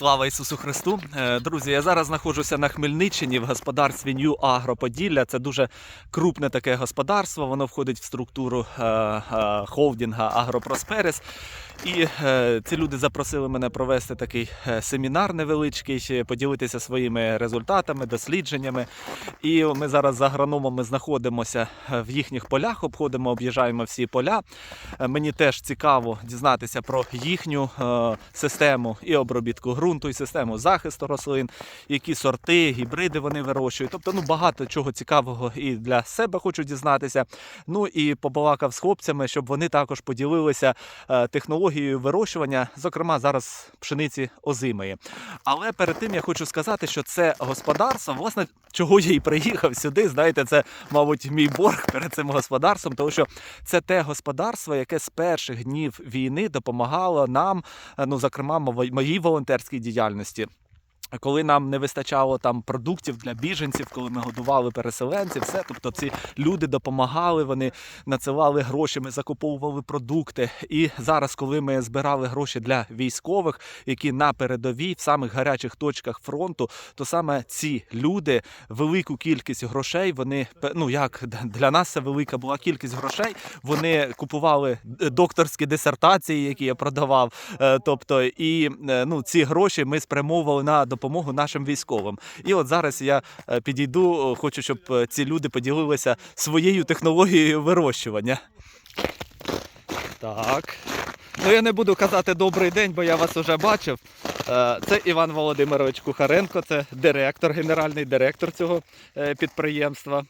Слава Ісусу Христу! Е, Друзі, я зараз знаходжуся на Хмельниччині в господарстві Нью Агро Поділля. Це дуже крупне таке господарство. Воно входить в структуру е, е, холдинга Агропросперес. І ці люди запросили мене провести такий семінар невеличкий, поділитися своїми результатами, дослідженнями. І ми зараз з агрономами знаходимося в їхніх полях, обходимо, об'їжджаємо всі поля. Мені теж цікаво дізнатися про їхню систему і обробітку ґрунту, і систему захисту рослин, які сорти, гібриди вони вирощують. Тобто, ну багато чого цікавого і для себе хочу дізнатися. Ну і побалакав з хлопцями, щоб вони також поділилися е, технологією вирощування, зокрема зараз пшениці озимої. Але перед тим я хочу сказати, що це господарство, власне, чого я і приїхав сюди. Знаєте, це, мабуть, мій борг перед цим господарством, тому що це те господарство, яке з перших днів війни допомагало нам, е, ну зокрема, моїй волонтерській діяльності. Коли нам не вистачало там продуктів для біженців, коли ми годували переселенців, все, тобто ці люди допомагали, вони надсилали гроші, ми закуповували продукти. І зараз, коли ми збирали гроші для військових, які на передовій, в самих гарячих точках фронту, то саме ці люди велику кількість грошей, вони ну як для нас це велика була кількість грошей. Вони купували докторські дисертації, які я продавав. Е, Тобто, і е, ну ці гроші ми спрямовували на допомогу нашим військовим. І от зараз я е, підійду, е, хочу, щоб е, ці люди поділилися своєю технологією вирощування. Так. Ну я не буду казати добрий день, бо я вас вже бачив. Це Іван Володимирович Кухаренко, це директор, генеральний директор цього підприємства.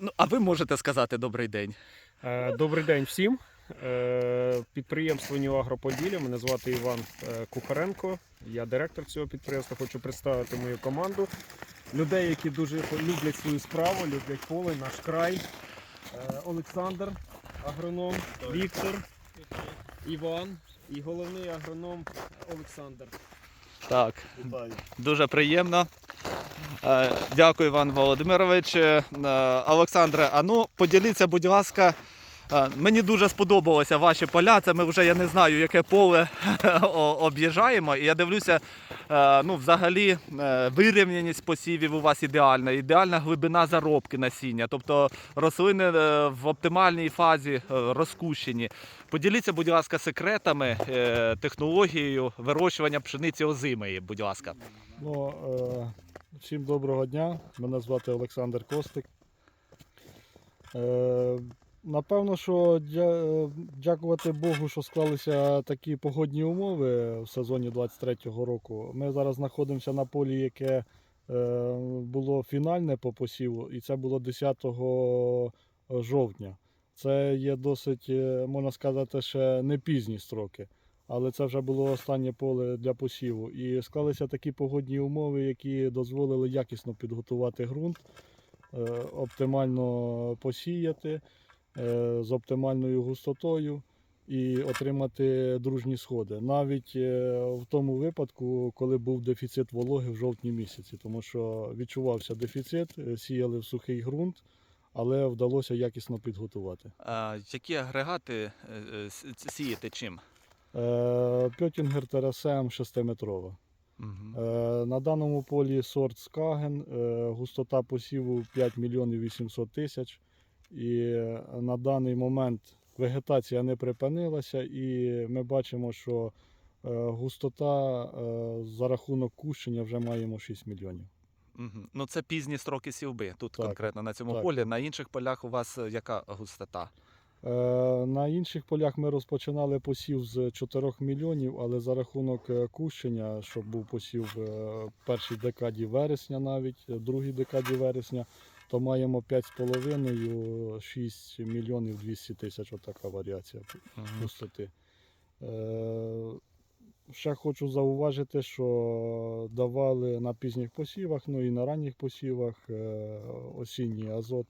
Ну, а ви можете сказати добрий день. Добрий день всім. Е, Підприємство Нью Агроподілля. Мене звати Іван е, Кухаренко. Я директор цього підприємства. Хочу представити мою команду. Людей, які дуже люблять свою справу, люблять поле, наш край. Е, Олександр, агроном, Віктор, Іван і головний агроном Олександр. Так, дуже приємно. Дякую, Іван Володимирович. Олександре, а ну поділіться, будь ласка. Е, Мені дуже сподобалося ваші поля. Це ми вже я не знаю, яке поле об'їжджаємо. І я дивлюся, е, ну, взагалі е, вирівняність посівів у вас ідеальна, ідеальна глибина заробки насіння. Тобто рослини в оптимальній фазі розкущені. Поділіться, будь ласка, секретами, технологією вирощування пшениці озимої, будь ласка. Ну, всім доброго дня. Мене звати Олександр Костик. Напевно, що е, дякувати Богу, що склалися такі погодні умови в сезоні 23-го року. Ми зараз знаходимося на полі, яке е, було фінальне по посіву, і це було 10 жовтня. Це є досить, е, можна сказати, ще не пізні строки але це вже було останнє поле для посіву. І склалися такі погодні умови, які дозволили якісно підготувати ґрунт, оптимально посіяти з оптимальною густотою і отримати дружні сходи. Навіть е, в тому випадку, коли був дефіцит вологи в жовтні місяці, тому що відчувався дефіцит, е, сіяли в сухий ґрунт. Але вдалося якісно підготувати. А, які агрегати е, е, чим? Е, Пьотінгер ТРСМ 6-метрова. Мгм. Е, На даному полі сорт Скаген, е, густота посіву 5 мільйонів 800 тисяч. І на даний момент вегетація не припинилася, і ми бачимо, що е, густота е, за рахунок кущення вже маємо 6 мільйонів. Угу. Ну це пізні строки сівби. Тут Так, конкретно на цьому так. полі. На інших полях у вас е, яка густота? Е, На інших полях ми розпочинали посів з 4 мільйонів, але за рахунок е, кущення, щоб був посів е, в першій декаді вересня, навіть другій декаді вересня, то маємо 5,5-6 мільйонів 200 тисяч. Отака варіація густоти. Е, Ще хочу зауважити, що давали на пізніх посівах, ну і на ранніх посівах осінній азот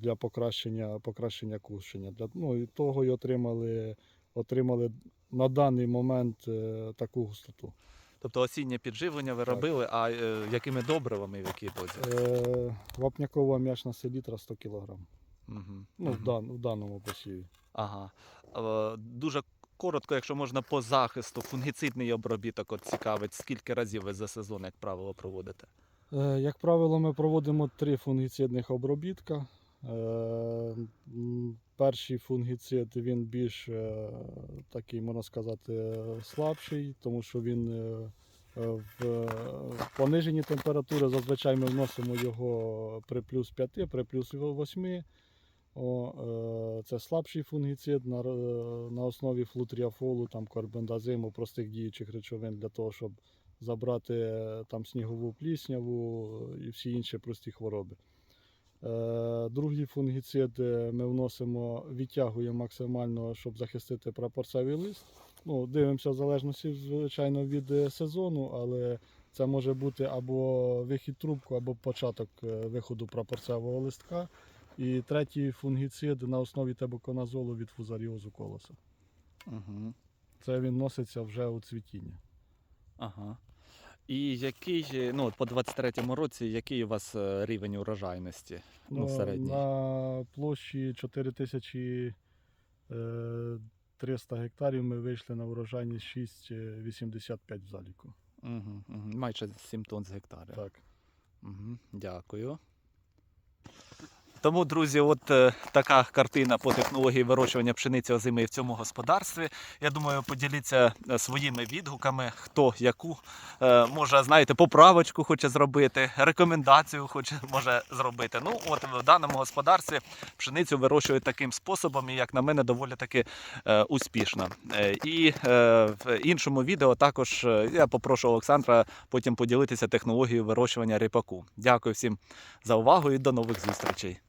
для покращення, покращення кущення. Для, ну, і того й отримали, отримали на даний момент е, таку густоту. Тобто осіннє підживлення ви Так. робили, а е, якими добривами в якій дозі? Е, Вапнякова м'ячна селітра 100 кг. Мгм. Ну, в, дан, в даному посіві. Ага. Е, Дуже коротко, якщо можна, по захисту, фунгіцидний обробіток от цікавить, скільки разів ви за сезон, як правило, проводите? Е, Як правило, ми проводимо три фунгіцидних обробітка. Е, Перший фунгіцид він більш е, такий, можна сказати, слабший, тому що він в пониженні температури зазвичай ми вносимо його при плюс 5, при плюс 8. О, це слабший фунгіцид на, на основі флутріафолу, там карбендазиму, простих діючих речовин для того, щоб забрати е, там снігову плісняву і всі інші прості хвороби. Е, Другий фунгіцид е, ми вносимо, відтягуємо максимально, щоб захистити прапорцевий лист. Ну, дивимося в залежності, звичайно, від е, сезону, але це може бути або вихід трубку, або початок е, виходу прапорцевого листка. І третій фунгіцид на основі тебоконазолу від фузаріозу колоса. Угу. Це він носиться вже у цвітіння. Ага. І який, е, ну, по 23-му році, який у вас е, рівень урожайності? Ну, Е, середній. На площі 4300 гектарів ми вийшли на урожайність 6,85 в заліку. Угу, угу. Майже 7 тонн з гектара. Так. Угу. Дякую. Тому, друзі, от е, така картина по технології вирощування пшениці озими в цьому господарстві. Я думаю, поділіться е, своїми відгуками, хто яку е, може, знаєте, поправочку хоче зробити, рекомендацію хоче може зробити. Ну, от в даному господарстві пшеницю вирощують таким способом, і як на мене, доволі таки успішно. І в іншому відео також я попрошу Олександра потім поділитися технологією вирощування ріпаку. Дякую всім за увагу і до нових зустрічей.